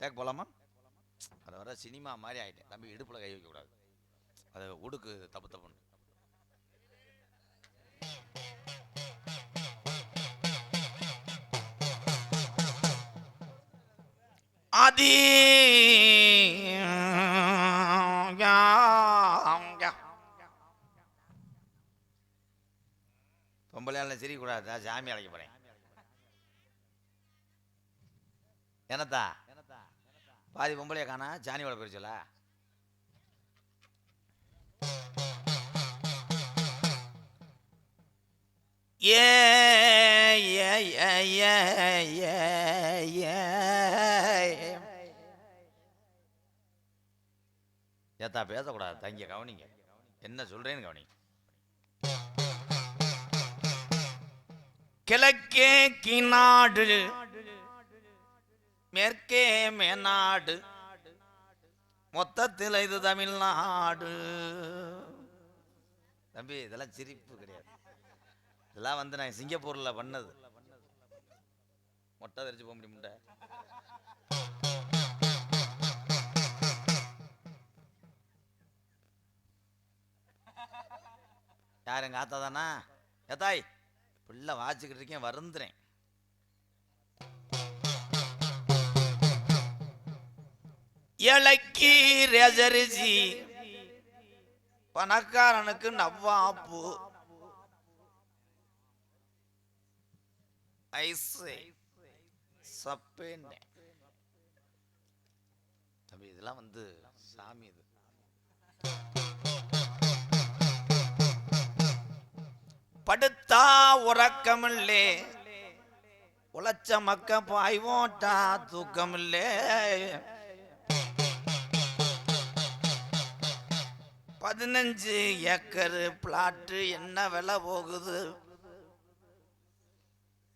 Take போலாமா? அதை வர சினிமா மாதிரி ஆயிட்டேன். தம்பி இடுப்பில் கை வைக்கக்கூடாது அது உடுக்கு தப்பு தப்புன்னு. அதி பொம்பளையால சிரிக்கக்கூடாது. சாமி அழைக்க போறேன். என்னத்தா? பாதி பொம்பளைய காணா ஜானியோட போயிருச்சுல. ஏ ஏ ஏ ஏ ஏ ஏ. ஏத்தா பேசக்கூடாது தங்கிய கவனிங்க. என்ன சொல்றேன்னு கவனிங்க. கிழக்கே கிநாடு மேற்கே மேநாடு மொத்தத்தில் இது தமிழ்நாடு. தம்பி இதெல்லாம் சிரிப்பு கிடையாது. இதெல்லாம் வந்து நான் சிங்கப்பூர்ல பண்ணது. மொட்டை தெரிஞ்சு போக முடியுமுண்ட யார் எங்கள் ஆத்தா தானா? ஏத்தாய் பிள்ளை வாச்சிக்கிட்டு இருக்கேன் வருந்துறேன். இலக்கி ரெசரிசி பணக்காரனுக்கு நவ்வாப்பு. ஐஸு சப்பேன்னு தம்பி இதெல்லாம் வந்து சாமி இது. படுத்தா உறக்கமில்லே. உழைச்ச மக்க பாய்வோட்டா ஓட்டா தூக்கமில்லே. பதினஞ்சு ஏக்கரு பிளாட்டு என்ன விலை போகுது?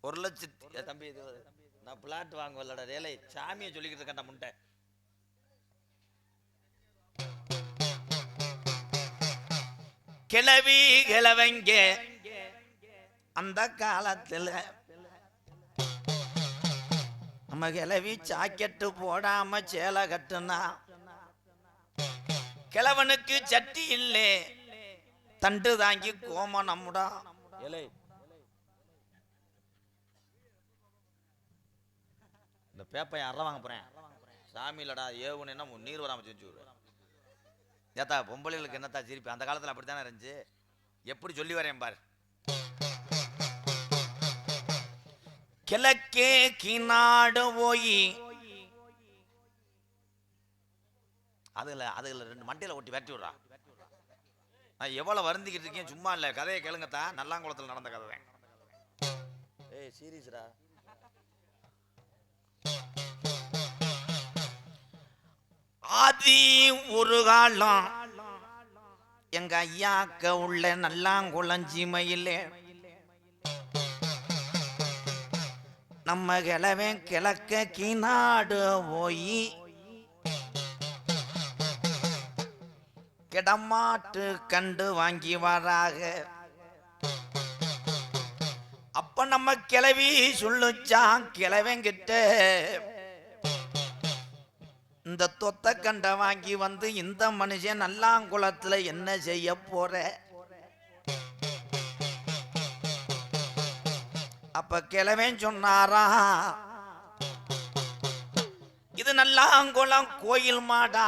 ஒரு லட்சத்தி தம்பி இது நான் பிளாட் வாங்க வரலடா சாமியை சொல்லிக்கிட்டு இருக்கேன் முண்டை. கிளவி கிளவங்க. அந்த காலத்துல நம்ம கிளவி சாக்கெட்டு போடாம சேலை கட்டுனா கிழவனுக்கு சட்டி இல்லை. தண்டு தாங்கி கோம நம்முடா. இந்த பேப்பை அற வாங்க போறேன். சாமி இல்லடா என்ன நீர் வராம செஞ்சு விடுவேன் ஏத்தா பொம்பளைகளுக்கு என்னத்தா சிரிப்பு? அந்த காலத்தில் அப்படித்தானே இருந்துச்சு? எப்படி சொல்லி வரேன் பாரு. கிழக்கே கிநாடு போய் அதுல அதுல ரெண்டு மண்டையில ஒட்டி விரட்டி விடுறா. நான் எவ்வளவு வருந்திக்கிட்டு இருக்கேன் சும்மா இல்ல கதையை கேளுங்கத்தா. நல்லாங்குளத்துல நடந்த கதை தான் ஏய் சீரியஸ்டா ஆதி ஒரு காலம் எங்க ஐயாக்க உள்ள நல்லாங்குளஞ்சிமையிலே நம்ம கிழவன் கிழக்க கிநாடு போய் கிடமாட்டு கண்டு வாங்கி வராக. அப்ப நம்ம கிளவி சொல்லுச்சான் கிளவங்கிட்ட. இந்த தொத்த கண்டை வாங்கி வந்து இந்த மனுஷன் நல்லாங்குளத்துல என்ன செய்ய போற? அப்ப கிழவன் சொன்னாரா இது நல்லாங்குளம் கோயில் மாடா.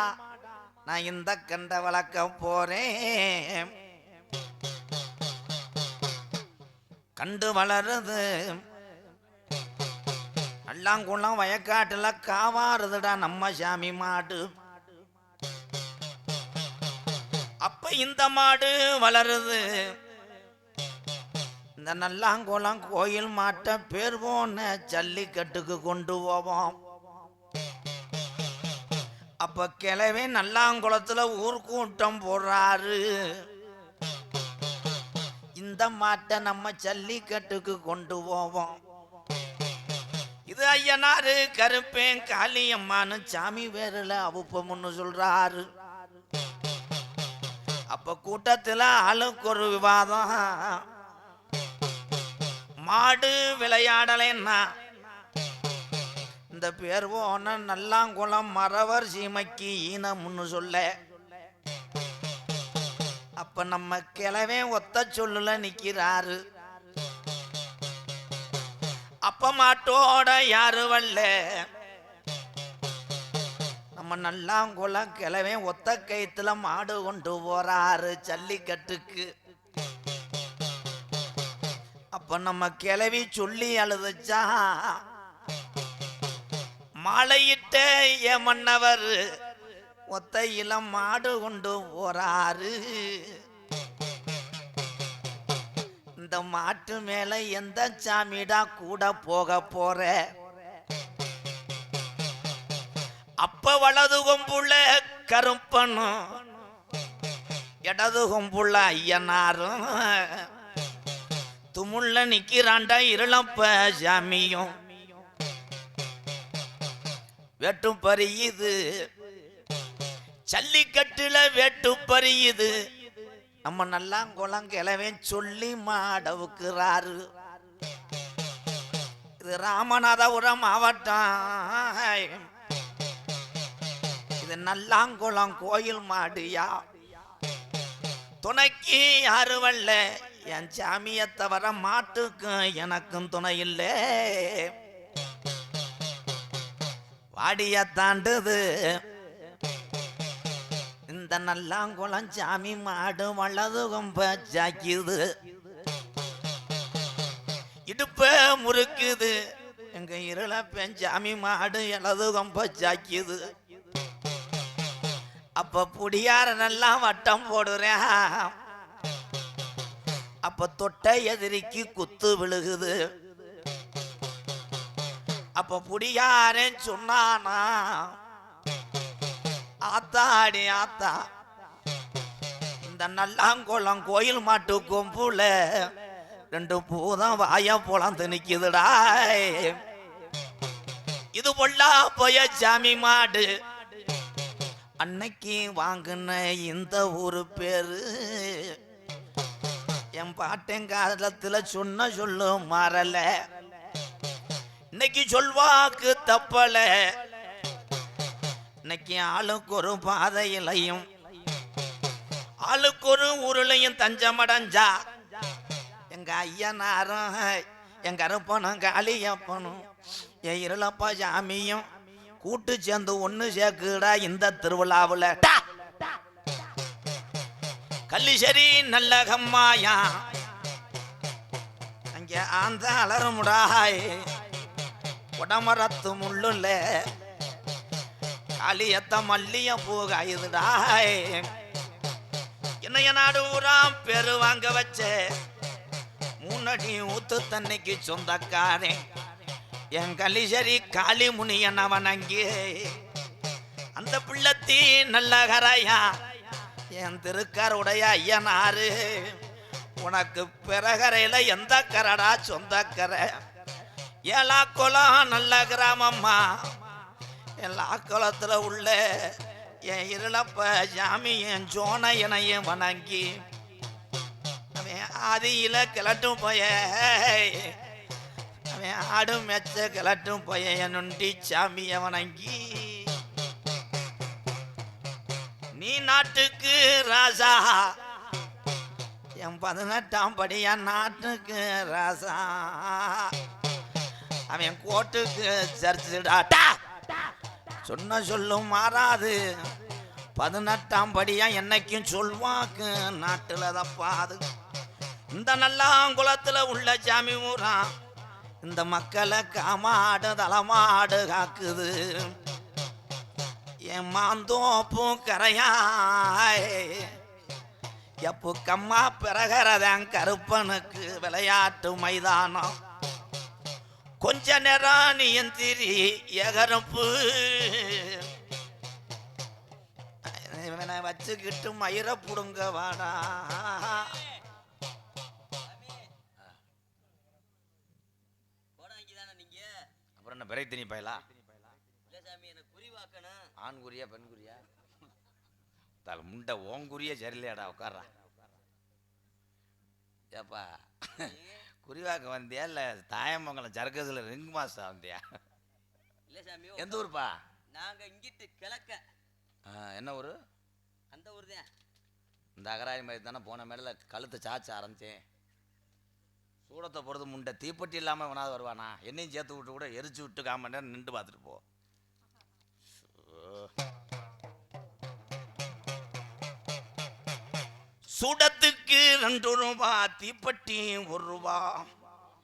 நான் இந்த கண்ட வளர்க்க போறேன். கண்டு வளருது. நல்லாங்குளம் வயக்காட்டுல காவாருதுடா நம்ம சாமி மாடு. அப்ப இந்த மாடு வளருது. இந்த நல்லாங்குளம் கோயில் மாட்ட பேர் போன ஜல்லிக்கட்டுக்கு கொண்டு போவோம். அப்போ கிளவே நல்லாங்குளத்தில் ஊர் கூட்டம் போடுறாரு. இந்த மாட்டை நம்ம ஜல்லிக்கட்டுக்கு கொண்டு போவோம். இது ஐயனாரு கருப்பேன் காளியம்மான்னு சாமி பேரில் அவுப்பமுன்னு சொல்றாரு. அப்ப கூட்டத்துல ஆளுக்கு ஒரு விவாதம். மாடு விளையாடலைன்னா இந்த பேர் போன நல்லாங்குளம் மறவர் சீமைக்கு ஈனம்னு சொல்ல. அப்ப நம்ம கிளவே ஒத்த சொல்லுல நிக்கிறாரு. அப்ப மாட்டோட யாரு வல்ல? நம்ம நல்லாங்குளம் கிளவே ஒத்த கயித்துல மாடு கொண்டு போறாரு ஜல்லிக்கட்டுக்கு. அப்ப நம்ம கிளவி சொல்லி அழுதுச்சா? மாலையிட்ட மன்னவர் ஒத்த இளம் மாடு கொண்டு போறாரு. இந்த மாட்டு மேல எந்த சாமிடா கூட போக போற? அப்ப வலது கொம்புள்ள கருப்பனும் இடது கொம்புள்ள ஐயனாரும் துமுள்ள நிக்கிறாண்டா இருளப்ப சாமியும். வெட்டு பறியுது. ஜல்லிக்கட்டுல வெட்டும் பறியுது. நம்ம நல்லா குளம் குளங்கிழவன் சொல்லி மாடவுக்குறாரு. இது ராமநாதபுரம் மாவட்டம். இது நல்லாங்குளம் கோயில் மாடியா. துணைக்கு யாரு வரல என் சாமியை தவிர மாட்டுக்கும் எனக்கும் துணை இல்லை. வாடிய தாண்டுது. இந்த நல்லாங்குளம் சாமி மாடு வலது கொம்ப ஜாக்கிது இடுப்ப முறுக்குது. எங்க இருள பெஞ்சாமி மாடு இடது கொம்ப ஜாக்கிது அப்ப புடியாரனெல்லாம் வட்டம் போடுறேன் அப்ப தொட்ட எதிரிக்கு குத்து விழுகுது. அப்ப புடியாரன் சொன்னானா? ஆத்தாடி ஆத்தா. இந்த நல்லாங்குளம் கோயில் மாட்டு கொம்புல ரெண்டு பூதம் வாய பொழந்து நிக்குதுடா. இது பொல்லா போய சாமி மாடு. அன்னைக்கு வாங்கின இந்த ஒரு பேரு. என் பாட்டெங்காலத்துல சொன்ன சொல்லும் மாறல. இன்னைக்கு சொல்வாக்கு தப்பல இன்னைக்கு ஆளுக்கு ஒரு பாதையிலையும் ஆளுக்கு ஒரு உருளையும் தஞ்சமடைஞ்சா எங்க ஐயனாரும் எங்க அருப்பனும் காளியப்பனும் என் இருளப்பா சாமியும் கூட்டு சேர்ந்து ஒன்று சேர்க்குடா இந்த திருவிழாவுல டா! நல்ல கம்மாயா அங்கே ஆந்த அலருமுடாயே உடமரத்து முள்ளுல காளியத்த மல்லிய போக காயுதுடாய் என்னைய நாடு ஊராம் பெரு வாங்க வச்ச மூணடி ஊத்து தன்னைக்கு சொந்தக்காரன் என் கலிசரி காளி முனியன் அவன் அங்கே. அந்த பிள்ளத்தி நல்ல கரையா என் திருக்கருடைய ஐயனாரு. உனக்கு பிறகரையில எந்த கரடா சொந்தக்கரை? ஏலா குளம் நல்ல கிராமம்மா. எல்லா குளத்துல உள்ள என் இருளப்ப ஜாமி என் ஜோன இணையும் வணங்கி அவன் ஆதியில கிளட்டும் போய அவன் ஆடும் மெச்ச கிளட்டும் போய நொண்டி சாமிய வணங்கி நீ நாட்டுக்கு ராசா. என் பதினெட்டாம் படியா நாட்டுக்கு ராசா. அவன் கோட்டுக்கு சரிச்சுடாட்டா சொன்ன சொல்லும் மாறாது. பதினெட்டாம் படியா என்னைக்கும் சொல்வாக்கு. நாட்டுல தப்பாது இந்த நல்லாங்குளத்துல உள்ள சாமி ஊரா. இந்த மக்களை காமாடு தளமாடு காக்குது. என் மாந்தோப்பும் கரையாய் எப்பு கம்மா பிறகரதான் கருப்பனுக்கு விளையாட்டு மைதானம். கொஞ்ச நேரம் நீ எந்திரி எகரப்பு இவனை வச்சுக்கிட்டு மயிர புடுங்க வாடா. தானே அப்புறம் என்ன பிறை திணி பயலா? ஆண் குறியா பெண் குறியா? தல முண்டை ஓங்குரிய சரியில்லையாடா உட்கார்றா. ஏப்பா. குறிவாக்க வந்தியா இல்லை தாயமங்கலம் சர்க்கஸில் ரிங் மாஸ்டர் வந்தியா? இல்ல சாமி எந்த ஊருப்பா? நாங்க இங்கிட்டு கிழக்க. என்ன ஊரு? அந்த ஊர் தான் இந்த அகராரி மாதிரி தானே போன மேடல கழுத்தை சாச்ச ஆரம்பிச்சேன். சூடத்தை பொறுத்து முண்டை தீப்பெட்டி இல்லாமல் வேணாவது வருவானா? என்னையும் சேர்த்து விட்டு கூட எரிச்சு விட்டு காம நேரம் நின்று பார்த்துட்டு போ. சூடத்துக்கு ரெண்டு ரூபா தீப்பெட்டி ஒரு ரூபா.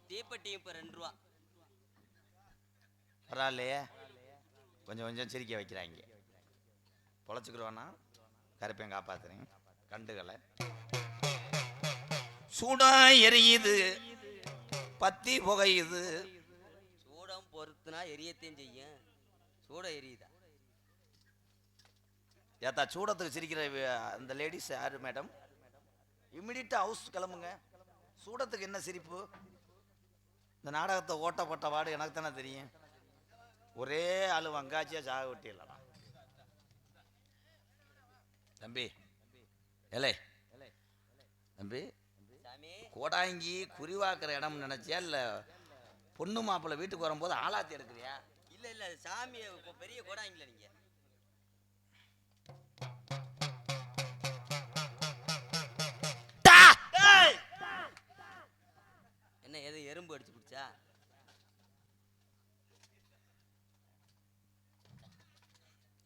தீப்பெட்டி இப்ப ரெண்டு ரூபா. பரவாயில்லையே. கொஞ்சம் கொஞ்சம் சிரிக்க வைக்கிறாங்க. பொழைச்சிக்கிறோன்னா கருப்பையும் காப்பாத்துறேன். கண்டுகளை சூடா எரியுது. பத்தி புகையுது. சூடம் பொறுத்துனா எரியத்தையும் செய்யும். சூட எரியுதா? ஏத்தா சூடத்துக்கு சிரிக்கிற அந்த லேடிஸ் யாரு மேடம் இம்மிடியட்டாக ஹவுஸ் கிளம்புங்க. சூடத்துக்கு என்ன சிரிப்பு? இந்த நாடகத்தை ஓட்டப்பட்ட பாடு எனக்கு தானே தெரியும். ஒரே ஆளு வங்காச்சியா சாக விட்டியலடா. தம்பி எலே தம்பி சாமி கோடாங்கி குறிவாக்குற இடம் நினைச்சியா? இல்ல பொண்ணு மாப்பிள்ளை வீட்டுக்கு வரும்போது ஆளாத்தி எடுக்கிறியா? இல்ல இல்ல சாமி பெரிய கோடாங்கில நீங்க.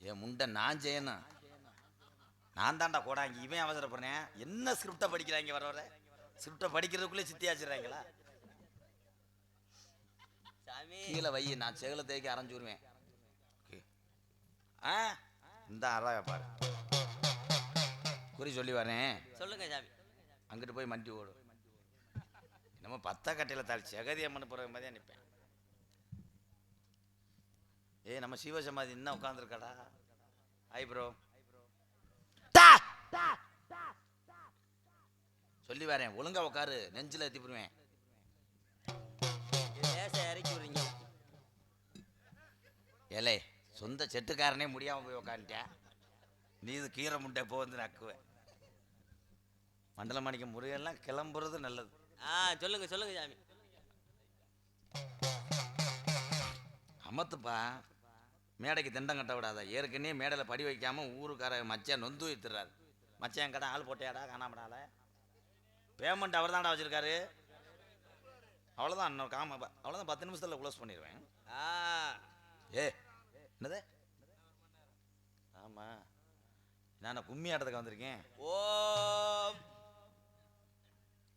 என் முண்டை நான் செய்யணும். நான் தான்டா கோடாங்கி இவன் அவசரப்படுறேன் என்ன ஸ்கிரிப்டை படிக்கிறாங்க வர வர ஸ்கிரிப்டை படிக்கிறதுக்குள்ளே சித்தி ஆச்சிடுறாங்களா? சாமி. கீழே வை நான் செகல தேய்க்க அரைஞ்சு விடுவேன். ஆ? இந்த அறாக பாரு. குறி சொல்லி வரேன். சொல்லுங்க சாமி. அங்கிட்டு போய் மண்டி ஓடு. நம்ம பத்த கட்டையில் தாள். ஜெகதி அம்மன் போகிற மாதிரியே நிற்பேன் ஏய் நம்ம சிவசமாதி இன்னும் உட்காந்துருக்கடா ஐ ப்ரோ சொல்லி வரேன் ஒழுங்கா உட்காரு நெஞ்சில் எத்திப்பிடுவேன். இறக்கி விடுறீங்க. ஏலே சொந்த செட்டுக்காரனே முடியாம போய் உக்காந்துட்டேன் நீ இது கீரை முட்டை போ வந்து நக்குவேன். மண்டல மாணிக்க முருகெல்லாம் கிளம்புறது நல்லது. ஆ சொல்லுங்க சொல்லுங்க சாமி. அமத்துப்பா. மேடைக்கு திண்டம் கட்ட விடாத. ஏற்கனவே மேடையில் படி வைக்காம ஊருக்கார மச்சான் நொந்து வைத்துறாரு மச்சான் கடை ஆள் போட்டியாடா காணாமடால. பேமெண்ட் அவர் தான்டா வச்சிருக்காரு. அவ்வளோதான் இன்னும் காம அவ்வளோதான் பத்து நிமிஷத்தில் க்ளோஸ் பண்ணிடுவேன் ஆ. ஏ என்னது? ஆமாம் நான் கும்மி ஆட்டத்துக்கு வந்திருக்கேன்? ஓம்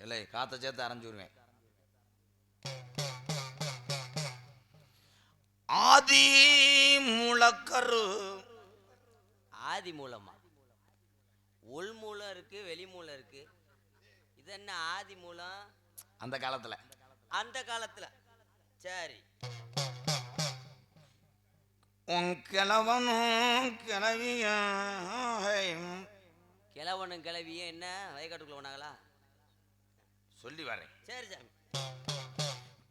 இல்லை காற்றை சேர்த்து அரைஞ்சு விடுவேன். ஆதி முளக்கரு ஆதி மூலமா? உள் மூலம் இருக்கு வெளி மூலம் இருக்கு. இது என்ன ஆதி மூலம்? அந்த காலத்தில். அந்த காலத்துல. சரி. உன் கிழவனும் கிளவியும் கிழவனும் கிளவியும் என்ன? வயக்காட்டுக்குள்ள போனாங்களா? சொல்லி வரேன். சரி சாமி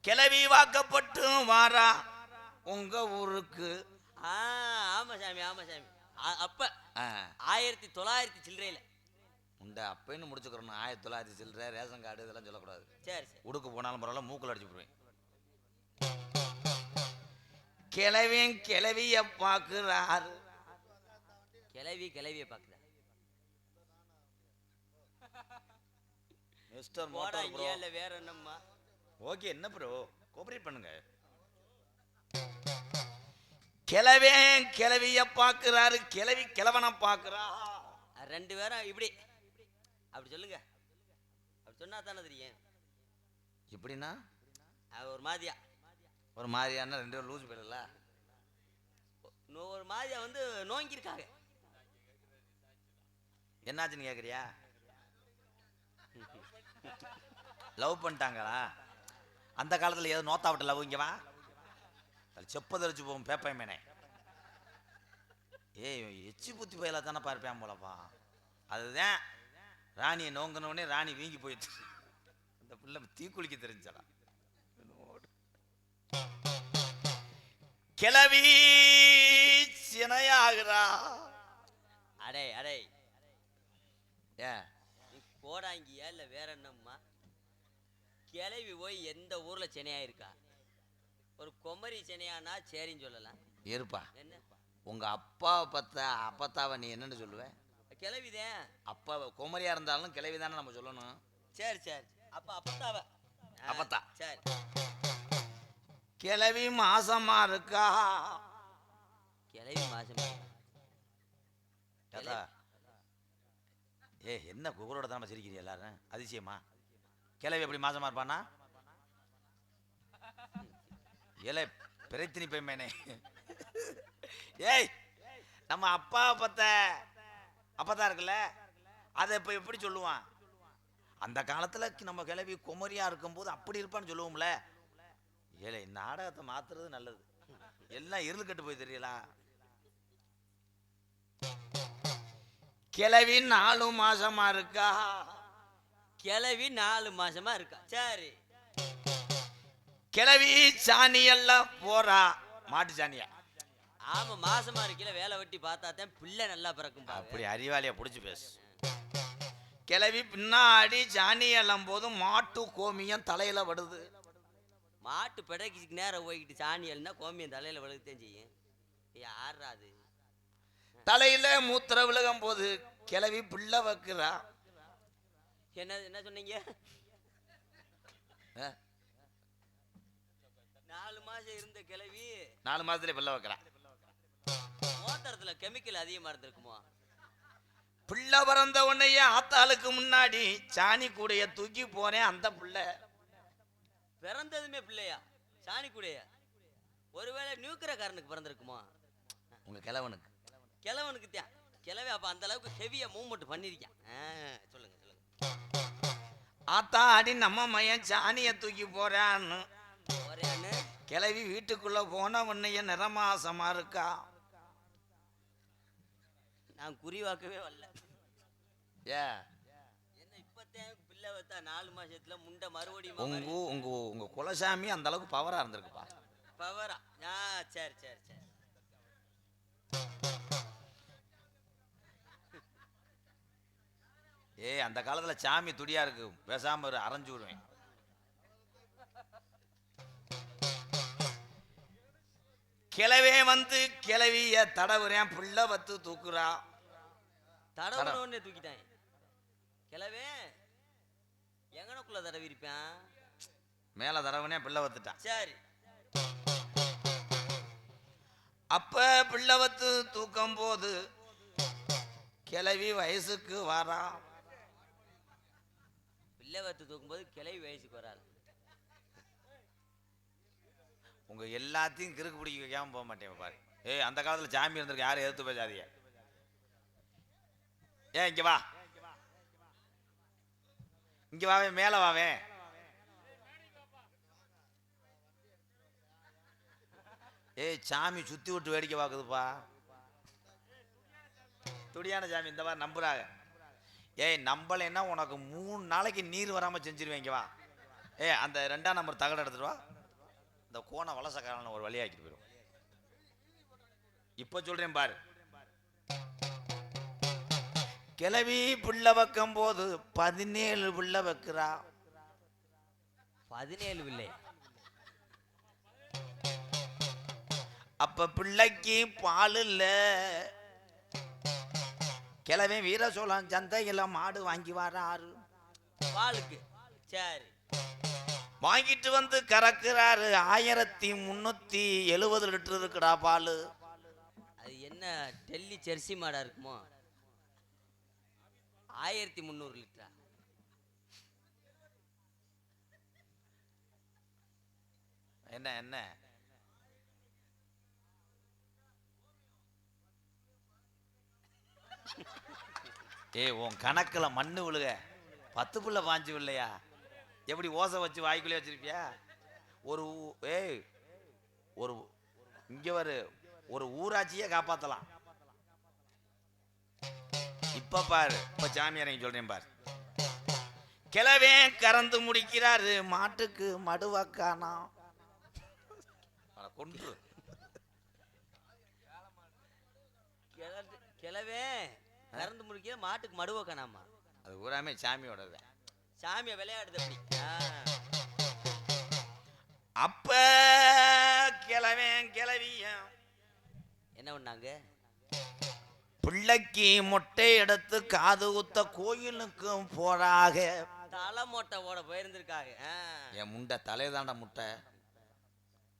கிளவி வாக்கப்பட்டு வாரா. உங்க ஊருக்கு. ஆ ஆமா சாமி ஆமா சாமி. அப்ப ஆயிரத்தி தொள்ளாயிரத்தி சில்லறையில. உண்ட அப்பன்னு முடிச்சுக்கிறோம் ஆயிரத்தி தொள்ளாயிரத்தி சில்லற ரேஷன் கார்டு இதெல்லாம் சொல்லக்கூடாது. சரி சரி. உடுக்கு போனாலும் பரவாயில்ல மூக்கில் அடிச்சு விடுவேன் கிளவியும் கிளவிய பார்க்குறாரு. கிளவி கிளவிய பாக்குதா மிஸ்டர் மோட்டார் ப்ரோ. இல்ல வேற என்னம்மா? ஓகே என்ன ப்ரோ? கோஆபரேட் பண்ணுங்க. கிளவே கிளவிய பார்க்குறாரு கிளவி கிழவனை பார்க்குறா. ரெண்டு பேரும் இப்படி. அப்படி சொல்லுங்க. அப்படி சொன்னா தானே தெரியும். எப்படின்னா? ஒரு மாதிரியா. ஒரு மாதிரியான ரெண்டு பேரும் லூஸ் போயிடல. ஒரு மாதிரியா வந்து நோங்கியிருக்காங்க. என்னாச்சுன்னு கேட்குறியா லவ் பண்ணிட்டாங்களா? அந்த காலத்தில் ஏதோ நோத்தா விட்ட லவ் இங்கே அது செப்ப தெரிச்சு போகும் பேப்பை மேனே ஏய் எச்சி புத்தி பயில தானே பார்ப்பேன் போலப்பா. அதுதான் ராணியை நோங்கினோடனே ராணி வீங்கி போயிடுச்சு அந்த பிள்ளை தீக்குளிக்க தெரிஞ்சடா கிளவி சினையாகிறா அடே அடே. நீ கோடாங்கியா இல்ல வேற என்னம்மா? கிளவி போய் எந்த ஊர்ல சென்னையா இருக்கா ஒரு குமரி சென்னையானா சரின்னு சொல்லலாம். இருப்பா என்ன உங்க அப்பாவை பத்த அப்பத்தாவை நீ என்னன்னு சொல்லுவ? கிளவிதேன். அப்பா குமரியா இருந்தாலும் கிளவி தானே நம்ம சொல்லணும். சரி சரி. அப்ப அப்பத்தாவ. அப்பத்தா. சரி. கிளவி மாசமா இருக்கா? கிளவி மாசம் தாத்தா. ஏ என்ன குகரோட தானே சிரிக்கிறீங்க எல்லாரும்? அதிசயமா? கிளவி எப்படி மாசமா இருப்பானா? ஏலே பிரத்தினி பையனே ஏய் நம்ம அப்பா பத்த அப்பதான் இருக்குல்ல அதை இப்போ எப்படி சொல்லுவான்? அந்த காலத்துல நம்ம கிளவி குமரியா இருக்கும்போது அப்படி இருப்பான்னு சொல்லுவோம்ல. ஏழை நாடகத்தை மாத்துறது நல்லது. எல்லாம் இருந்து கட்டு போய் தெரியலா கிளவி நாலு மாசமா இருக்கா? கிளவி நாலு மாசமா இருக்கா? சரி. கிளவி சாணி எல்லாம் போறா. மாட்டு சாணியா? ஆமா மாசமா இருக்கல வேலை வெட்டி பார்த்தா தான் பிள்ளை நல்லா பிறக்கும் அப்படி அறிவாளியா புடிச்சு பேசு. கிளவி பின்னாடி சாணி எல்லாம் போதும் மாட்டு கோமியம் தலையில படுது. மாட்டு பிடைக்கு நேரம் போய்கிட்டு சாணி எல்லாம் கோமியம் தலையில விழுகத்தான் செய்யும். யாரா அது? தலையில மூத்திர விழுகும் போது கிளவி பிள்ளை வைக்கிறா. என்ன என்ன சொன்னீங்க? இருந்த கிளவி. நாலு மாசத்துல பிள்ளை வைக்கிறா. மோத்திரத்துல கெமிக்கல் அதிகமா இருந்திருக்குமோ? பிள்ளை பிறந்த உடனேயே ஆத்தாளுக்கு முன்னாடி சாணி கூடைய தூக்கி போனேன் அந்த பிள்ளை. பிறந்ததுமே பிள்ளையா? சாணி கூடைய. ஒருவேளை நியூக்கிரக்காரனுக்கு பிறந்திருக்குமோ? உங்க கிழவனுக்கு. கிழவனுக்கு தான். கிழவி அப்ப அந்த அளவுக்கு ஹெவியா மூவ்மெண்ட் பண்ணிருக்கேன். சொல்லுங்க சொல்லுங்க. ஆத்தா அடி நம்ம மையன் சாணியை தூக்கி போறான்னு. அண்ணு கிளவி வீட்டுக்குள்ள போன உன்னைய நிறமாசமா இருக்கா? நான் குறிவாக்கவே வரல. ஏ? என்ன இப்பத்தான் பிள்ளை வத்தா நாலு மாசத்துல முண்டை உங்க மறுபடியும் உங்க ஊ- உங்க குலசாமி அந்த அளவுக்கு பவரா இருந்திருக்குப்பா. பவரா ஆ? சரி சரி சரி. ஏய் அந்த காலத்துல சாமி துடியா இருக்கு. பேசாம ஒரு அரைஞ்சு விடுவேன். கிளவே வந்து கிளவிய தடவுறேன் பிள்ளை வத்து தூக்குறா தடவுனோடனே தூக்கிட்டான். கிழவே எங்கனக்குள்ள தடவி இருப்பேன் மேல தடவுனே பிள்ளை வத்துட்டான். சரி. அப்ப பிள்ளை வத்து தூக்கும் போது கிளவி வயசுக்கு வரா பிள்ளை வத்து தூக்கும்போது கிளவி வயசுக்கு வராது. உங்கள் எல்லாத்தையும் கிறுக்கு பிடிக்க வைக்காமல் போக மாட்டேன் பாரு. ஏய் அந்த காலத்தில் சாமி இருந்திருக்கு யாரும் எதிர்த்து பேசாதீங்க ஏன் இங்கே வா. இங்கே வாவே மேலே வாவே. ஏய் சாமி சுற்றி விட்டு வேடிக்கை பார்க்குதுப்பா. துடியான சாமி இந்த மாதிரி நம்புறாங்க. ஏய் நம்பலைன்னா உனக்கு மூணு நாளைக்கு நீர் வராமல் செஞ்சிருவேன் இங்கே வா. ஏ அந்த ரெண்டாம் நம்பர் தகடு எடுத்துட்டு வா. இந்த கோண வலசக்காரன் ஒரு வழியாக்கிட்டு போயிடும். இப்போ சொல்றேன் பாரு. கிளவி புள்ள வைக்கும் போது பதினேழு புள்ள வைக்கிறா. பதினேழு பிள்ளை அப்ப பிள்ளைக்கு பால் இல்ல. கிழவன் வீர சோழன் சந்தையில மாடு வாங்கி வராரு. பாலுக்கு. சரி. வாங்கிட்டு வந்து கறக்குறாரு. ஆயிரத்தி முன்னூத்தி எழுபது லிட்டர் இருக்குடா பால். அது என்ன டெல்லி ஜெர்சி மாடா இருக்குமோ? ஆயிரத்தி முந்நூறு லிட்டரா? என்ன என்ன? ஏய் உன் கணக்குல மண்ணு விழுக. பத்து புள்ள பாஞ்சு இல்லையா எப்படி ஓசை வச்சு வாய்க்குள்ளே வச்சிருப்பியா? ஒரு ஏய் ஒரு இங்க வரு ஒரு ஊராட்சியே காப்பாத்தலாம். இப்ப பாரு இப்ப சாமியாரையும் சொல்றேன் பாரு. கிழவே கறந்து முடிக்கிறாரு மாட்டுக்கு மடுவாக்கானா கொன்று. கிழவே கறந்து முடிக்கிற மாட்டுக்கு மடுவ காணாமா? அது பூராமே சாமியோடது. சாமியை விளையாடுது அப்படி. அப்ப கிழவன் கிளவியும் என்ன பண்ணாங்க? பிள்ளைக்கு மொட்டை எடுத்து காது குத்த கோயிலுக்கும் போறாக. தலை மொட்டை போட போயிருந்திருக்காங்க. என் முண்டை தலைதாண்டா முட்டை.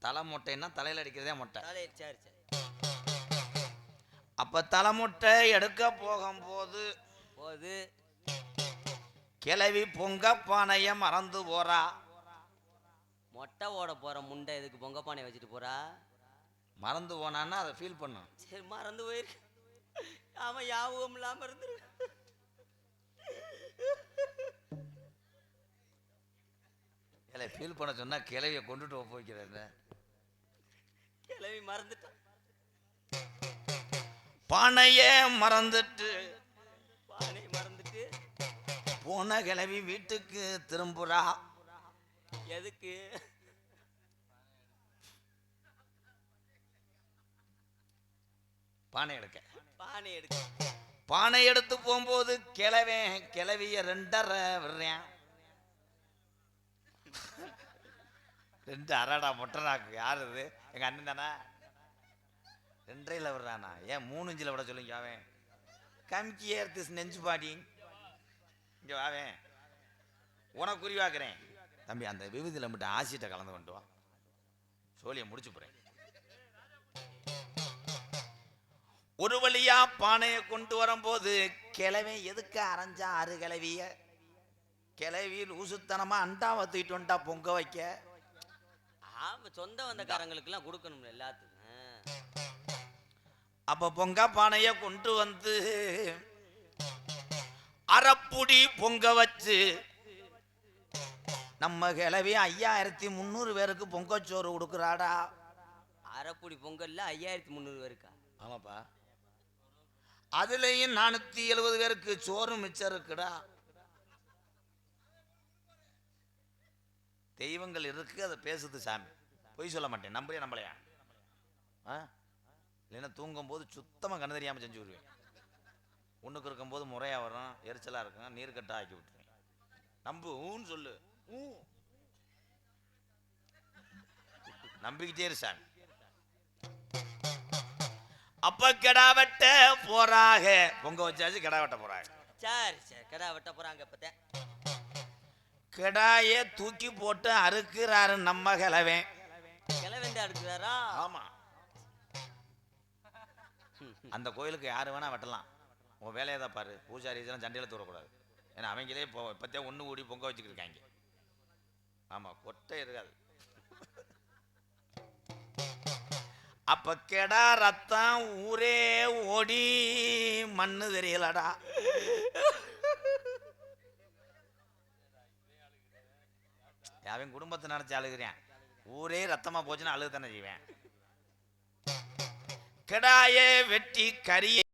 தலை மொட்டைன்னா தலையில அடிக்கிறதே மொட்டை. சரி சரி அப்ப தலை முட்டை எடுக்க போகும்போது போது கிளவி பொங்க பானைய மறந்து போறா. மொட்டை ஓட போற முண்டை எதுக்கு பொங்க பானை வச்சுட்டு போறா? மறந்து போனான்னா அதை ஃபீல் பண்ணும் சரி மறந்து போயிருக்கு ஆமா யாபகம் இல்லாம இருந்துருக்கு இல்லை ஃபீல் பண்ண சொன்னா கிளவியை கொண்டுட்டு போய்க்கிறேன் கிளவி மறந்துட்டான் பானைய மறந்துட்டு பானை மறந்துட்டு. போன கிளவி வீட்டுக்கு திரும்புறா. எதுக்கு? பானை எடுக்க. பானை எடுக்க. பானை எடுத்து போகும்போது கிளவன் கிளவிய ரெண்டரை விடுறேன். ரெண்டு அரடா மொட்டனாக்கு யார் இது? எங்க அண்ணன் தானே? ரெண்டரையில் விடுறானா? ஏன் மூணு இஞ்சில் விட சொல்லுங்க அவன். கம்கி ஏர்த்து நெஞ்சு பாடி. இங்க வாவேன் உனக்கு குறிவாக்குறேன் தம்பி அந்த விபதியில் மட்டும் ஆசிட்ட கலந்து கொண்டு வா. சோழியை முடிச்சு போறேன். ஒரு வழியா பானையை கொண்டு வரும்போது கிளவி எதுக்கு அரைஞ்சா ஆறு கிளவிய கிளவி லூசுத்தனமா அண்டாவை தூக்கிட்டு வந்துட்டா பொங்க வைக்க? ஆமா சொந்த வந்தக்காரங்களுக்கெல்லாம் கொடுக்கணும்ல எல்லாத்துக்கும். அப்ப பொங்க பானைய கொண்டு வந்து அரைப்புடி பொங்க வச்சு. நம்ம கிளவி ஐயாயிரத்தி முந்நூறு பேருக்கு பொங்கச்சோறு கொடுக்குறாடா. அரைப்புடி பொங்கல்ல ஐயாயிரத்தி முந்நூறு பேருக்கா? ஆமாப்பா. அதுலயும் நானூத்தி எழுபது பேருக்கு சோறு மிச்சம் இருக்குடா. தெய்வங்கள் இருக்கு அதை பேசுது சாமி. பொய் சொல்ல மாட்டேன் நம்பலையா நம்பலையா? ஆ? இல்லைன்னா தூங்கும்போது சுத்தமாக கண்ணு தெரியாமல் செஞ்சு விடுவேன். ஒன்றுக்கு இருக்கும்போது முறையாக வரும் எரிச்சலாக இருக்கும் நீர் கட்டா ஆக்கி விட்டுருவேன் நம்பு ஊன்னு சொல்லு. ஊ. நம்பிக்கிட்டே இரு சாமி அப்ப கிடா வெட்ட போறாக. பொங்க வச்சாச்சு கிடா வெட்ட போறாங்க. சரி சரி கடா வெட்ட போறாங்க இப்பதான் கிடாய தூக்கி போட்டு அறுக்கிறாரு நம்ம கிழவன். கிளவெந்த எடுக்கிறாரா ஆமா. அந்த கோயிலுக்கு யாரு வேணா வெட்டலாம். உன் வேலையை தான் பாரு. பூஜாரி இதெல்லாம் சண்டையில தூரக்கூடாது. ஏன்னா அவங்களே இப்போ இப்பத்தே ஒன்று கூடி பொங்க வச்சுக்கிட்டு இருக்காங்க. ஆமா கொட்டை இருக்காது. அப்ப கெடா ரத்தம் ஊரே ஓடி மண்ணு தெரியலடா. அவன் குடும்பத்தை நினைச்சு அழுகிறேன் ஊரே ரத்தமா போச்சுன்னா அழுகு தானே செய்வேன். கெடாய வெட்டி கறியை